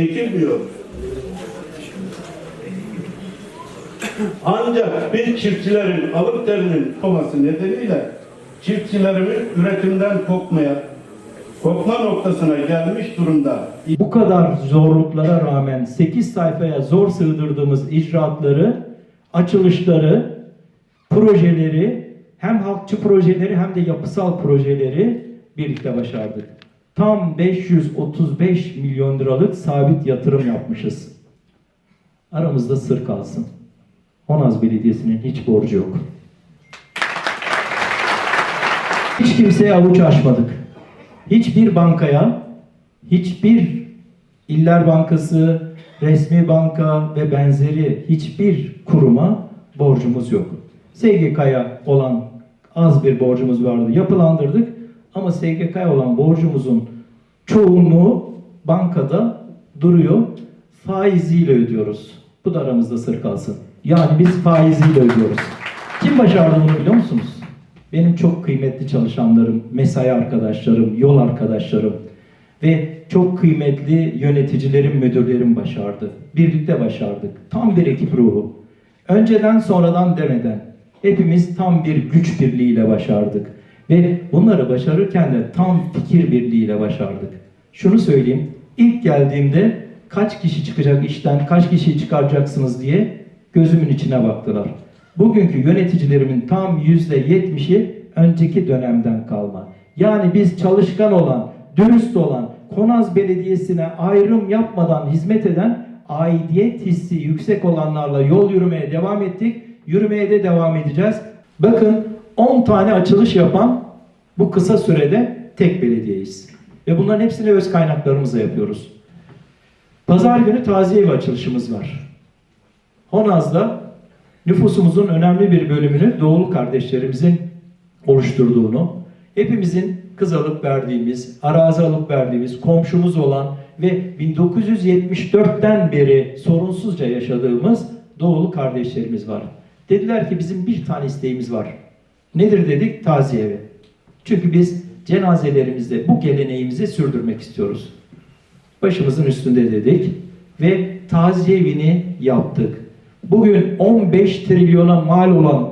ekilmiyor. Ancak biz çiftçilerin alıp terinin olması nedeniyle çiftçilerimiz üretimden kopmaya, kopma noktasına gelmiş durumda. Bu kadar zorluklara rağmen 8 sayfaya zor sığdırdığımız icraatları, açılışları, projeleri, hem halkçı projeleri hem de yapısal projeleri birlikte başardık. Tam 535 milyon liralık sabit yatırım yapmışız. Aramızda sır kalsın. Honaz Belediyesi'nin hiç borcu yok. Hiç kimseye avuç açmadık. Hiçbir bankaya, hiçbir İller Bankası, resmi banka ve benzeri hiçbir kuruma borcumuz yok. SGK'ya olan az bir borcumuz vardı, yapılandırdık ama SGK'ya olan borcumuzun çoğunluğu bankada duruyor, faiziyle ödüyoruz. Bu da aramızda sır kalsın. Yani biz faiziyle ödüyoruz. Kim başardı bunu biliyor musunuz? Benim çok kıymetli çalışanlarım, mesai arkadaşlarım, yol arkadaşlarım ve çok kıymetli yöneticilerim, müdürlerim başardı. Birlikte başardık. Tam bir ekip ruhu. Önceden sonradan demeden hepimiz tam bir güç birliğiyle başardık. Ve bunları başarırken de tam fikir birliğiyle başardık. Şunu söyleyeyim, ilk geldiğimde kaç kişi çıkacak işten, kaç kişiyi çıkaracaksınız diye gözümün içine baktılar. Bugünkü yöneticilerimin tam yüzde yetmişi önceki dönemden kalma. Yani biz çalışkan olan, dürüst olan, Konaz Belediyesi'ne ayrım yapmadan hizmet eden, aidiyet hissi yüksek olanlarla yol yürümeye devam ettik. Yürümeye de devam edeceğiz. Bakın 10 tane açılış yapan bu kısa sürede tek belediyeyiz. Ve bunların hepsini öz kaynaklarımızla yapıyoruz. Pazar günü taziye evi açılışımız var. Honaz'da nüfusumuzun önemli bir bölümünü doğulu kardeşlerimizin oluşturduğunu, hepimizin kız alıp verdiğimiz, arazi alıp verdiğimiz, komşumuz olan ve 1974'ten beri sorunsuzca yaşadığımız doğulu kardeşlerimiz var. Dediler ki bizim bir tane isteğimiz var. Nedir dedik? Taziye evi. Çünkü biz cenazelerimizde bu geleneğimizi sürdürmek istiyoruz. Başımızın üstünde dedik ve taziye evini yaptık. Bugün 15 trilyona mal olan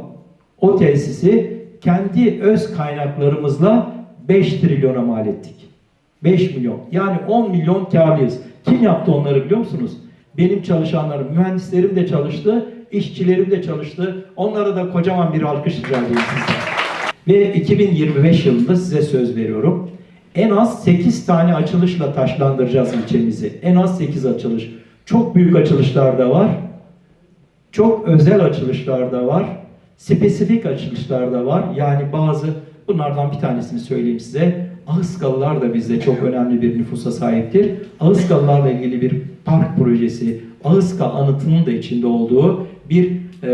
o tesisi kendi öz kaynaklarımızla 5 trilyona mal ettik. 5 milyon. Yani 10 milyon karlıyız. Kim yaptı onları biliyor musunuz? Benim çalışanlarım, mühendislerim de çalıştı, işçilerim de çalıştı. Onlara da kocaman bir alkış rica sizden. Ve 2025 yılında size söz veriyorum. En az 8 tane açılışla taşlandıracağız ilçemizi. En az 8 açılış. Çok büyük açılışlar da var. Çok özel açılışlar da var. Spesifik açılışlar da var. Yani bazı bunlardan bir tanesini söyleyeyim size. Ağızkalılar da bizde çok önemli bir nüfusa sahiptir. Ağızkalılarla ilgili bir park projesi, Ağızka anıtının da içinde olduğu bir e,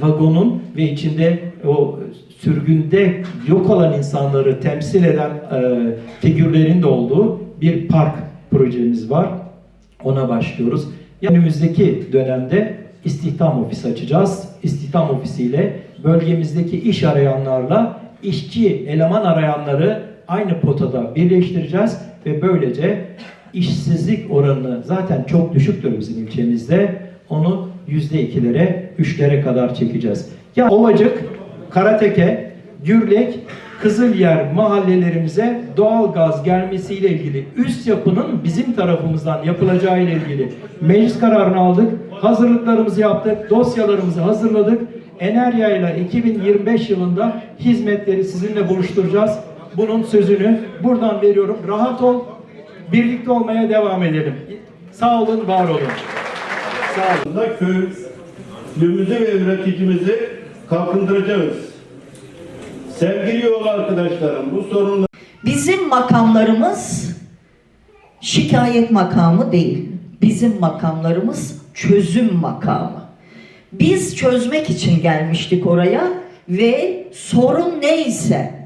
vagonun ve içinde o sürgünde yok olan insanları temsil eden e, figürlerin de olduğu bir park projemiz var. Ona başlıyoruz. Yani önümüzdeki dönemde istihdam ofisi açacağız. İstihdam ofisiyle bölgemizdeki iş arayanlarla işçi eleman arayanları aynı potada birleştireceğiz ve böylece işsizlik oranını zaten çok düşüktür bizim ilçemizde. Onu yüzde ikilere, üçlere kadar çekeceğiz. Ya Ovacık, Karateke, Gürlek, Kızılyer mahallelerimize doğal gaz gelmesiyle ilgili üst yapının bizim tarafımızdan yapılacağı ile ilgili meclis kararını aldık. Hazırlıklarımızı yaptık, dosyalarımızı hazırladık. Enerya ile 2025 yılında hizmetleri sizinle buluşturacağız. Bunun sözünü buradan veriyorum. Rahat ol, birlikte olmaya devam edelim. Sağ olun, var olun. Sağ olun. Aslında köylümüzü ve üreticimizi kalkındıracağız. Sevgili yol arkadaşlarım, bu sorunları Bizim makamlarımız şikayet makamı değil. Bizim makamlarımız çözüm makamı. Biz çözmek için gelmiştik oraya ve sorun neyse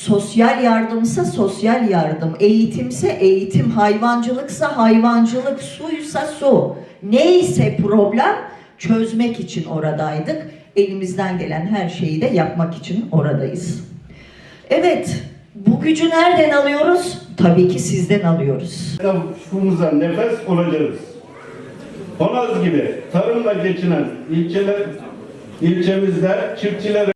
sosyal yardımsa sosyal yardım, eğitimse eğitim, hayvancılıksa hayvancılık, suysa su. Neyse problem çözmek için oradaydık. Elimizden gelen her şeyi de yapmak için oradayız. Evet, bu gücü nereden alıyoruz? Tabii ki sizden alıyoruz. Esnafımıza nefes olacağız. Honaz gibi tarımla geçinen ilçeler, ilçemizde çiftçilere